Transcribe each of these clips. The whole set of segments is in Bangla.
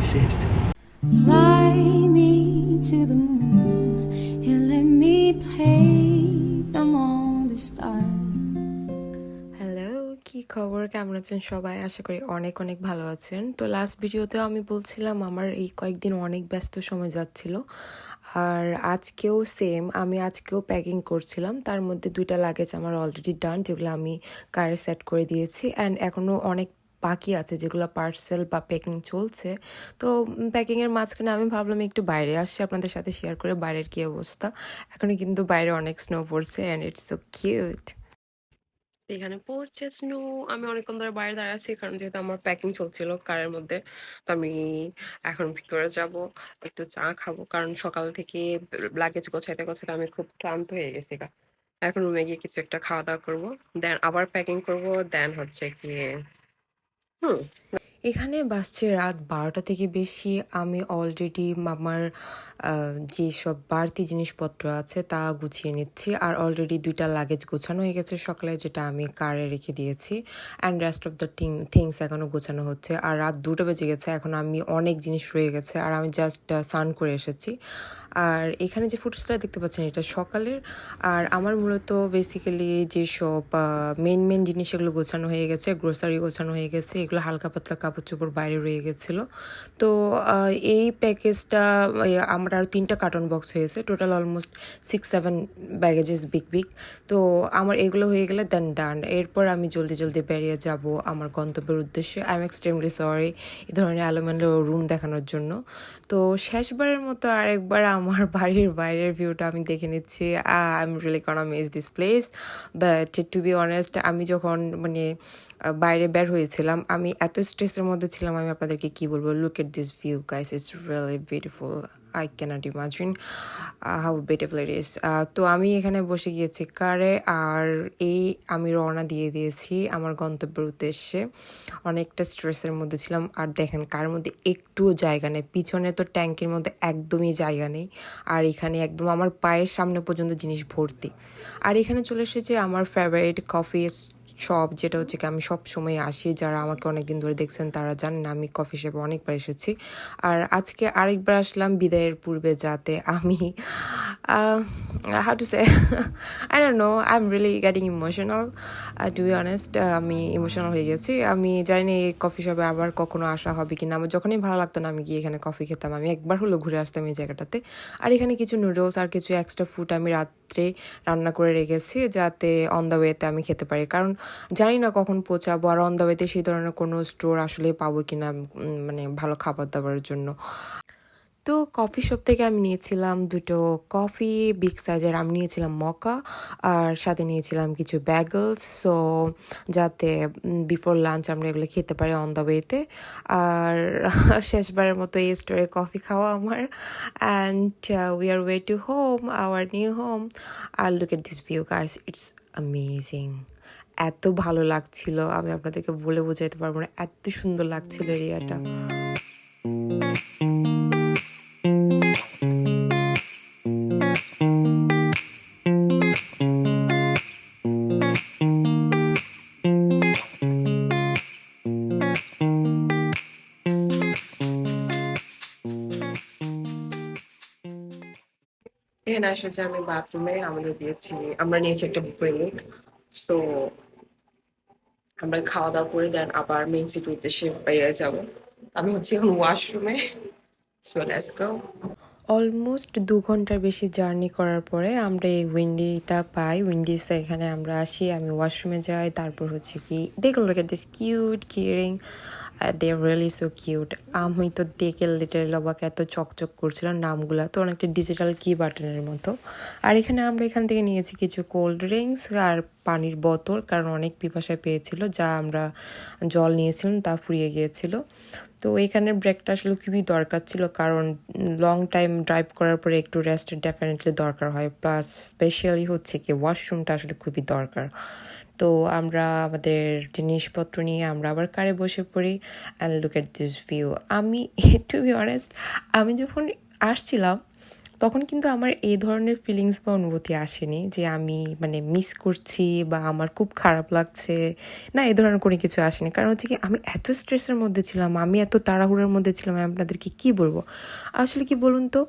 exist. Fly me to the moon and let me play among the stars. Hello কি খবর? কেমন আছেন সবাই? আশা করি অনেক অনেক ভালো আছেন। তো লাস্ট ভিডিওতেও আমি বলছিলাম আমার এই কয়েকদিন অনেক ব্যস্ত সময় যাচ্ছিল। আর আজকেও সেম আমি আজকেও প্যাকিং করছিলাম। তার মধ্যে দুইটা লাগেজ আমার অলরেডি ডান যেগুলো আমি কারে সেট করে দিয়েছি। অ্যান্ড এখনও অনেক বাকি আছে, যেগুলো পার্সেল বা প্যাকিং চলছে। তো প্যাকিংয়ের মাঝখানে আমি ভাবলাম একটু বাইরে আসছি আপনাদের সাথে শেয়ার করে বাইরের কী অবস্থা। এখনও কিন্তু বাইরে অনেক স্নো পড়ছে অ্যান্ড ইটস সো কিউট এখানে পড়ছে স্নো আমি অনেকক্ষণ ধরে বাইরে দাঁড়িয়ে আছি, কারণ যেহেতু আমার প্যাকিং চলছিল কারের মধ্যে, তো আমি এখন ভিতরে যাব, একটু চা খাব। কারণ সকাল থেকে লাগেজ গোছাইতে গোছাইতে আমি খুব ক্লান্ত হয়ে গেছি এখন রুমে গিয়ে কিছু একটা খাওয়া দাওয়া করব দেন আবার প্যাকিং করব দেন হচ্ছে গিয়ে হুম এখানে বাসছে রাত বারোটা থেকে বেশি। আমি অলরেডি আমার যেসব বাড়তি জিনিসপত্র আছে তা গুছিয়ে নিচ্ছি। আর অলরেডি দুইটা লাগেজ গোছানো হয়ে গেছে সকালে, যেটা আমি কারে রেখে দিয়েছি। And rest of the things এখনও গোছানো হচ্ছে। আর রাত দুটো বেজে গেছে, এখন আমি অনেক জিনিস রয়ে গেছে। আর আমি জাস্ট স্নান করে এসেছি। আর এখানে যে ফুটেজটা দেখতে পাচ্ছেন, এটা সকালের। আর আমার মূলত বেসিক্যালি যেসব মেন মেন জিনিস এগুলো গোছানো হয়ে গেছে গ্রোসারি গোছানো হয়ে গেছে, এগুলো হালকা পাতলা কাপড় চোপড় বাইরে রয়ে গেছিল। তো এই প্যাকেজটা আমার আর তিনটা কার্টন বক্স হয়েছে। Total almost six seven baggages big big তো, আমার এগুলো হয়ে গেলে দেন ডান এরপর আমি জলদি জলদি বেরিয়ে যাব আমার গন্তব্যের উদ্দেশ্যে। আই এম এক্সট্রিমলি সরি এই ধরনের অ্যালোমেন্লো রুম দেখানোর জন্য। তো, শেষবারের মতো আরেকবার আমার বাড়ির বাইরের ভিউটা আমি দেখে নিচ্ছি। I am really gonna this place but to be honest আমি যখন মানে বাইরে বের হয়েছিলাম। আমি এত স্ট্রেসের মধ্যে ছিলাম, আমি আপনাদেরকে কি বলব? Look at this view guys it's really beautiful I can't imagine how beautiful it is তো আমি এখানে বসে গিয়েছি কারে, আর এই আমি রওনা দিয়ে দিয়েছি আমার গন্তব্যের উদ্দেশ্যে। অনেকটা স্ট্রেসের মধ্যে ছিলাম, আর দেখেন কার মধ্যে একটুও জায়গা নেই। পিছনে তো ট্যাঙ্কির মধ্যে একদমই জায়গা নেই, আর এখানে একদম আমার পায়ের সামনে পর্যন্ত জিনিস ভর্তি। আর এখানে চলে এসেছে আমার ফেভারিট কফি শপ যেটা হচ্ছে কি আমি সব সময় আসি। যারা আমাকে অনেকদিন ধরে দেখছেন তারা জানেন আমি কফি শপে অনেকবার এসেছি। আর আজকে আরেকবার আসলাম বিদায়ের পূর্বে যাতে আমি how to say I know I am really getting emotional to be honest আমি ইমোশনাল হয়ে গেছি। আমি জানি না এই কফি শপে আবার কখনো আসা হবে কিনা। আমার যখনই ভালো লাগতো না, আমি গিয়ে এখানে কফি খেতাম। আমি একবার হলো ঘুরে আসতাম এই জায়গাটাতে। আর এখানে কিছু নুডলস আর কিছু এক্সট্রা ফুড আমি রাত্রে রান্না করে রেখেছি যাতে অন দ্য ওয়েতে আমি খেতে পারি। কারণ জানি না কখন পৌঁছাবো আর অন দ্য ওয়েতে সেই ধরনের কোনো স্টোর আসলে পাবো কিনা মানে ভালো খাবার দাবারের জন্য। তো কফি শপ থেকে আমি নিয়েছিলাম দুটো কফি, বিগ সাইজের আমি নিয়েছিলাম মকা আর সাথে নিয়েছিলাম কিছু ব্যাগলস সো যাতে বিফোর লাঞ্চ আমরা এগুলো খেতে পারি অন দ্য ওয়েতে আর শেষবারের মতো এই স্টোরে কফি খাওয়া আমার। And we are way to home our new home R look at this view guys it's amazing এত ভালো লাগছিল, আমি আপনাদেরকে বলে বোঝাইতে পারব না, এত সুন্দর লাগছিল এরিয়াটা। এখানে এসেছে আমি বাথরুমে আমাদের দিয়েছি, আমরা নিয়েছি একটা ব্রেক সো আমরা খাওয়া দাওয়া করে দেন আবার মেইন সিটির উদ্দেশ্যে বেরিয়ে যাব। আমি হচ্ছে এখন ওয়াশরুমে সো লেটস গো অলমোস্ট দু ঘণ্টার বেশি জার্নি করার পরে আমরা এই উইন্ডিটা পাই উইন্ডিস এখানে আমরা আসি, আমি ওয়াশরুমে যাই, তারপর হচ্ছে কি দেখল this cute caring they really so cute আমি তো দেখে লিটারেল অবাক, এত চকচক করছিল নামগুলো, তো অনেকটা ডিজিটাল কি বাটনের মতো। আর এখানে আমরা এখান থেকে নিয়েছি কিছু কোল্ড ড্রিঙ্কস আর পানির বোতল, কারণ অনেক পিপাসায় পেয়েছিল, যা আমরা জল নিয়েছিলাম, তা ফুরিয়ে গিয়েছিল। তো এখানে ব্রেকটা আসলে খুবই দরকার ছিল, কারণ লং টাইম ড্রাইভ করার পরে একটু রেস্টের ডেফিনেটলি দরকার হয়। প্লাস স্পেশালি হচ্ছে কি ওয়াশরুমটা আসলে খুবই দরকার। তো আমরা আমাদের জিনিসপত্র নিয়ে আমরা আবার কারে বসে পড়ি and look at this view আমি টু বি অনেস্ট আমি যখন আসছিলাম, তখন কিন্তু আমার এই ধরনের ফিলিংস বা অনুভূতি আসেনি যে আমি মানে মিস করছি বা আমার খুব খারাপ লাগছে। না, এই ধরনের কোনো কিছু আসেনি। কারণ হচ্ছে কি, আমি এত স্ট্রেসের মধ্যে ছিলাম, আমি এত তাড়াহুড়োর মধ্যে ছিলাম, আমি আপনাদেরকে কি বলব? আসলে কি বলুন তো,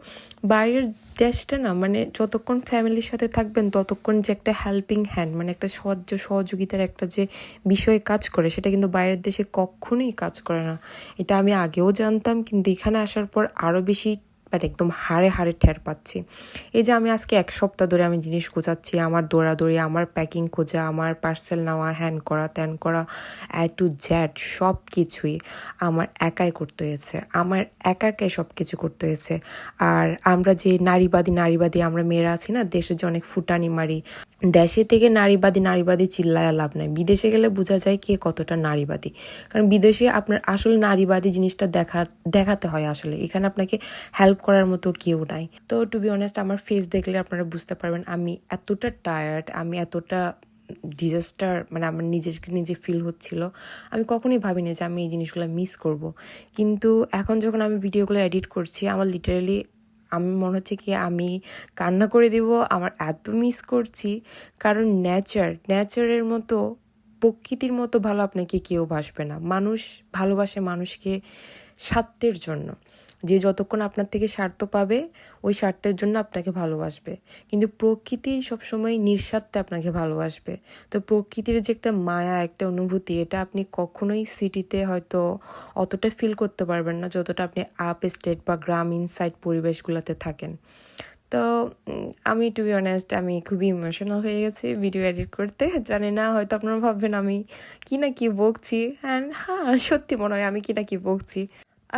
বাইরের দেশটা না মানে যতক্ষণ ফ্যামিলির সাথে থাকবেন, ততক্ষণ যে একটা হেল্পিং হ্যান্ড মানে একটা সাহায্য, সহযোগিতার একটা যে বিষয়ে কাজ করে, সেটা কিন্তু বাইরের দেশে কখনোই কাজ করে না। এটা আমি আগেও জানতাম, কিন্তু এখানে আসার পর আরও বেশি মানে একদম হাড়ে হাড়ে ঠের পাচ্ছি। এই যে আমি আজকে এক সপ্তাহ ধরে আমি জিনিস গোছাচ্ছি, আমার দৌড়াদৌড়ি, আমার প্যাকিং খোঁজা, আমার পার্সেল নেওয়া হ্যান করা ত্যান করা অ্যাড টু জ্যাড সব কিছুই আমার একাই করতে হয়েছে। আমার একাকে সব কিছু করতে হয়েছে। আর আমরা যে নারীবাদী নারীবাদী আমরা মেয়েরা আছি না, দেশে যে অনেক ফুটানি মারি দেশে থেকে নারীবাদী নারীবাদী চিল্লায় লাভ নাই। বিদেশে গেলে বোঝা যায় কে কতটা নারীবাদী। কারণ বিদেশে আপনার আসল নারীবাদী জিনিসটা দেখা, দেখাতে হয় আসলে। এখানে আপনাকে হেল্প করার মতো কেউ নাই। তো টু বি অনেস্ট আমার ফেস দেখলে আপনারা বুঝতে পারবেন আমি এতটা টায়ার্ড আমি এতটা ডিজাস্টার মানে আমার নিজেকে নিজে ফিল হচ্ছিল। আমি কখনোই ভাবিনি যে আমি এই জিনিসগুলো মিস করব। কিন্তু এখন যখন আমি ভিডিওগুলো এডিট করছি, আমার লিটারালি আমি মনে হচ্ছে কি আমি কান্না করে দেব, আমার এত মিস করছি। কারণ নেচার নেচারের মতো, প্রকৃতির মতো ভালো আপনাকে কেউ ভাসবে না। মানুষ ভালোবাসে মানুষকে স্বার্থের জন্য। যে যতক্ষণ আপনার থেকে স্বার্থ পাবে, ওই স্বার্থের জন্য আপনাকে ভালোবাসবে। কিন্তু প্রকৃতি সবসময় নিঃস্বার্থে আপনাকে ভালোবাসবে। তো প্রকৃতির যে একটা মায়া, একটা অনুভূতি, এটা আপনি কখনোই সিটিতে হয়তো অতটা ফিল করতে পারবেন না, যতটা আপনি আপ স্টেট বা গ্রামীণ সাইড পরিবেশগুলোতে থাকেন। তো আমি টু বি অনেস্ট আমি খুবই ইমোশনাল হয়ে গেছি ভিডিও এডিট করতে। জানি না, হয়তো আপনারা ভাববেন আমি কি না কি বকছি। অ্যান্ড হ্যাঁ সত্যি মনে হয় আমি কি না কি বকছি।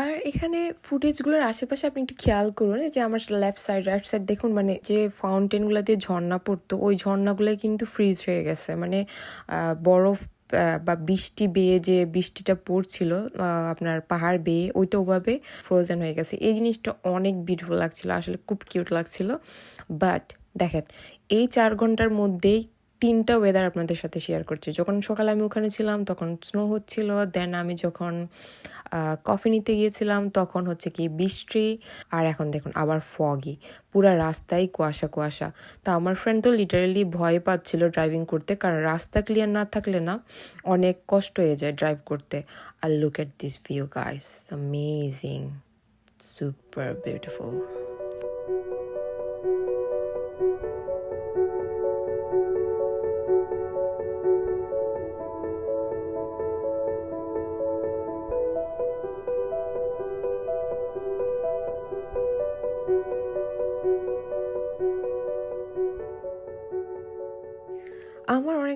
আর এখানে ফুটেজগুলোর আশেপাশে আপনি একটু খেয়াল করুন যে আমার লেফট সাইড রাইট সাইড দেখুন মানে যে ফাউন্টেনগুলো দিয়ে ঝর্ণা পড়তো, ওই ঝর্ণাগুলো কিন্তু ফ্রিজ হয়ে গেছে। মানে বরফ বা বৃষ্টি বেয়ে যে বৃষ্টিটা পড়ছিল আপনার পাহাড় বেয়ে, ওইটা ওভাবে ফ্রোজেন হয়ে গেছে। এই জিনিসটা অনেক বিউটিফুল লাগছিল, আসলে খুব কিউট লাগছিল। বাট দেখেন, এই চার ঘণ্টার মধ্যেই তিনটা ওয়েদার আপনাদের সাথে শেয়ার করছি। যখন সকালে আমি ওখানে ছিলাম, তখন স্নো হচ্ছিল দেন আমি যখন কফি নিতে গিয়েছিলাম, তখন হচ্ছে কি বৃষ্টি, আর এখন দেখুন আবার ফগি পুরা রাস্তায় কুয়াশা কুয়াশা। তো আমার ফ্রেন্ড তো লিটারালি ভয় পাচ্ছিল ড্রাইভিং করতে, কারণ রাস্তা ক্লিয়ার না থাকলে না অনেক কষ্ট হয়ে যায় ড্রাইভ করতে। আর look at this view guys amazing super beautiful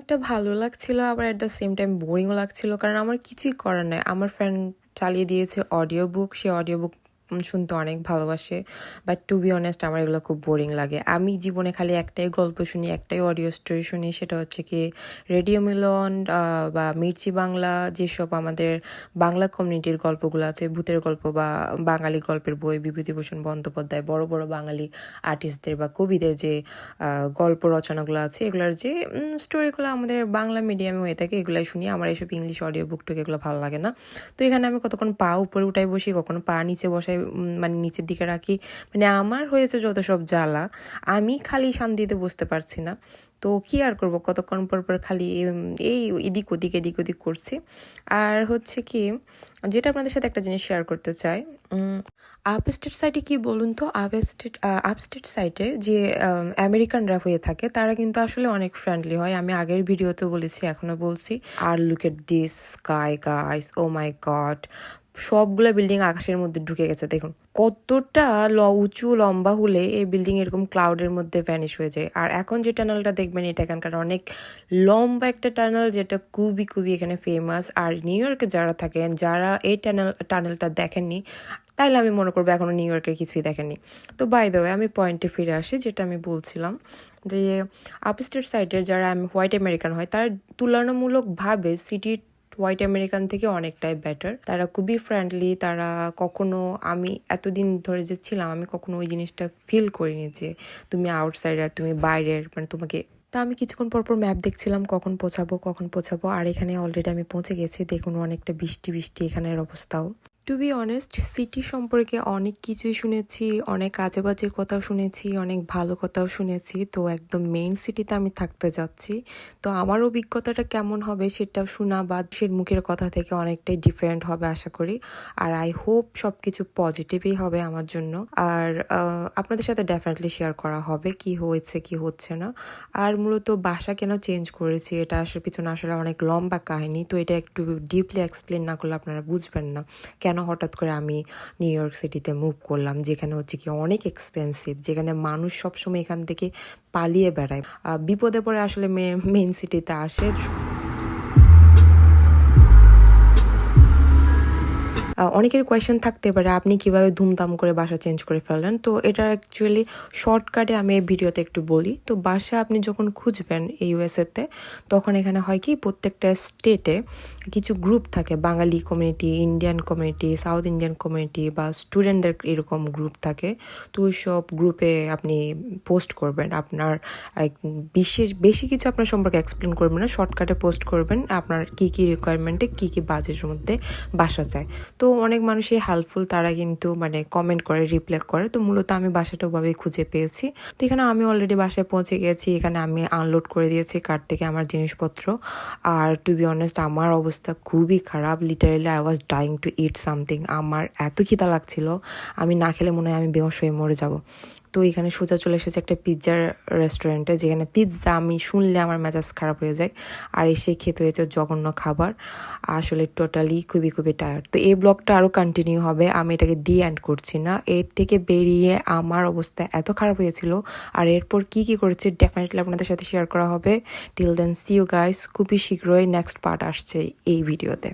অনেকটা ভালো লাগছিল, আবার অ্যাট দ্য সেম টাইম বোরিংও লাগছিল, কারণ আমার কিছুই করার নাই। আমার ফ্রেন্ড চালিয়ে দিয়েছে অডিও বুক সে অডিও বুক শুনতে অনেক ভালোবাসে। বাট টু বি অনেস্ট আমার এগুলো খুব বোরিং লাগে। আমি জীবনে খালি একটাই গল্প শুনি, একটাই অডিও স্টোরি শুনি, সেটা হচ্ছে কি রেডিও মিলন বা মির্চি বাংলা যেসব আমাদের বাংলা কমিউনিটির গল্পগুলো আছে, ভূতের গল্প বা বাঙালি গল্পের বই, বিভূতিভূষণ বন্দ্যোপাধ্যায়, বড় বড় বাঙালি আর্টিস্টদের বা কবিদের যে গল্প রচনাগুলো আছে, এগুলোর যে স্টোরিগুলো আমাদের বাংলা মিডিয়ামে হয়ে থাকে, এগুলাই শুনি। আমার এসব ইংলিশ অডিও বুক টুক এগুলো ভালো লাগে না। তো এখানে আমি কতক্ষণ পা উপরে উঠাই বসি, কখনো পা নিচে বসাই মানে নিচের দিকে রাখি। মানে আমার হয়েছে যত সব জ্বালা, আমি খালি শান্তিতে বসতে পারছি না। তো কি আর করব? কতক্ষণ পর পর খালি এই এদিক ওদিক এদিক ওদিক করছি। আর হচ্ছে কি, যেটা আপনাদের সাথে একটা জিনিস শেয়ার করতে চাই আপ স্টেট সাইটে কি বলুন তো? আপ স্টেট আপ স্টেট সাইটে যে আমেরিকানরা হয়ে থাকে, তারা কিন্তু আসলে অনেক ফ্রেন্ডলি হয়। আমি আগের ভিডিওতে বলেছি, এখনও বলছি, আর look at this sky guys oh my god সবগুলো বিল্ডিং আকাশের মধ্যে ঢুকে গেছে, দেখুন। কতটা ল, উঁচু, লম্বা হলে এই বিল্ডিং এরকম ক্লাউডের মধ্যে ভ্যানিশ হয়ে যায়। আর এখন যে টানেলটা দেখবেন, এটা এখানকার অনেক লম্বা একটা টানেল যেটা খুবই খুবই এখানে ফেমাস আর নিউ ইয়র্কে যারা থাকেন, যারা এই টানেল টানেলটা দেখেননি, তাইলে আমি মনে করব এখনও নিউ ইয়র্কের কিছুই দেখেননি। তো বাই দ্য আমি পয়েন্টে ফিরে আসি, যেটা আমি বলছিলাম যে আপস্টেট সাইডের যারা হোয়াইট আমেরিকান হয়, তারা তুলনামূলকভাবে সিটির হোয়াইট আমেরিকান থেকে অনেকটাই বেটার তারা খুবই ফ্রেন্ডলি তারা কখনো আমি এতদিন ধরে যে ছিলাম, আমি কখনো ওই জিনিসটা ফিল করিনি যে তুমি আউটসাইডার তুমি বাইরের মানে তোমাকে তা আমি কিছুক্ষণ পরপর পর ম্যাপ দেখছিলাম, কখন পৌঁছাবো কখন পৌঁছাবো। আর এখানে অলরেডি আমি পৌঁছে গেছি, দেখুন অনেকটা বৃষ্টি বৃষ্টি এখানের অবস্থাও। টু বি অনেস্ট সিটি সম্পর্কে অনেক কিছুই শুনেছি, অনেক আজে বাজে কথাও শুনেছি, অনেক ভালো কথাও শুনেছি। তো একদম মেইন সিটিতে আমি থাকতে যাচ্ছি। তো আমার অভিজ্ঞতাটা কেমন হবে সেটা শোনা বা সে মুখের কথা থেকে অনেকটাই ডিফারেন্ট হবে আশা করি। আর আই হোপ সব কিছু পজিটিভই হবে আমার জন্য। আর আপনাদের সাথে ডেফিনেটলি শেয়ার করা হবে কি হয়েছে, কি হচ্ছে না। আর মূলত বাসা কেন চেঞ্জ করেছি এটা আসার পিছনে আসলে অনেক লম্বা কাহিনী। তো এটা একটু ডিপলি এক্সপ্লেন না করলে আপনারা বুঝবেন না। কেন হঠাৎ করে আমি নিউ ইয়র্ক সিটিতে মুভ করলাম, যেখানে হচ্ছে কি অনেক এক্সপেন্সিভ যেখানে মানুষ সবসময় এখান থেকে পালিয়ে বেড়ায়। বিপদে পড়ে আসলে মেন সিটিতে আসে। অনেকের কোয়েশ্চেন থাকতে পারে, আপনি কীভাবে ধুমধাম করে বাসা চেঞ্জ করে ফেললেন? তো এটা অ্যাকচুয়ালি শর্টকাটে আমি এই ভিডিওতে একটু বলি। তো বাসা আপনি যখন খুঁজবেন এই ইউএসএতে তখন এখানে হয় কি, প্রত্যেকটা স্টেটে কিছু গ্রুপ থাকে। Bengali community Indian community south Indian community বা স্টুডেন্টদের এরকম গ্রুপ থাকে। তো সব গ্রুপে আপনি পোস্ট করবেন। আপনার বিশেষ, বেশি কিছু আপনার সম্পর্কে এক্সপ্লেন করবেন না। শর্টকাটে পোস্ট করবেন। আপনার কি কি রিকোয়ারমেন্টে কি কি বাজেটের মধ্যে বাসা চায় তো অনেক মানুষই হেল্পফুল তারা কিন্তু মানে কমেন্ট করে রিপ্লাই করে। তো মূলত আমি বাসাটা ওভাবেই খুঁজে পেয়েছি। তো এখানে আমি অলরেডি বাসায় পৌঁছে গেছি। এখানে আমি আনলোড করে দিয়েছি কার থেকে আমার জিনিসপত্র। আর টু বি অনেস্ট আমার অবস্থা খুবই খারাপ। Literally I was dying to eat something আমার এত খিদা লাগছিল। আমি না খেলে মনে হয় আমি বেহস হয়ে মরে যাব। তো এখানে সোজা চলে এসেছে একটা পিৎজার রেস্টুরেন্টে যেখানে পিৎজা আমি শুনলে আমার মেজাজ খারাপ হয়ে যায়। আর এসে খেতে হয়েছে জঘন্য খাবার। আসলে টোটালি খুবই খুবই টায়ার্ড তো এই ব্লগটা আরও কন্টিনিউ হবে। আমি এটাকে ডি এন্ড করছি না। এর থেকে বেরিয়ে আমার অবস্থা এত খারাপ হয়েছিল। আর এরপর কি কি করেছি ডেফিনেটলি আপনাদের সাথে শেয়ার করা হবে। Till then see you guys খুবই শীঘ্রই নেক্সট পার্ট আসছে এই ভিডিওতে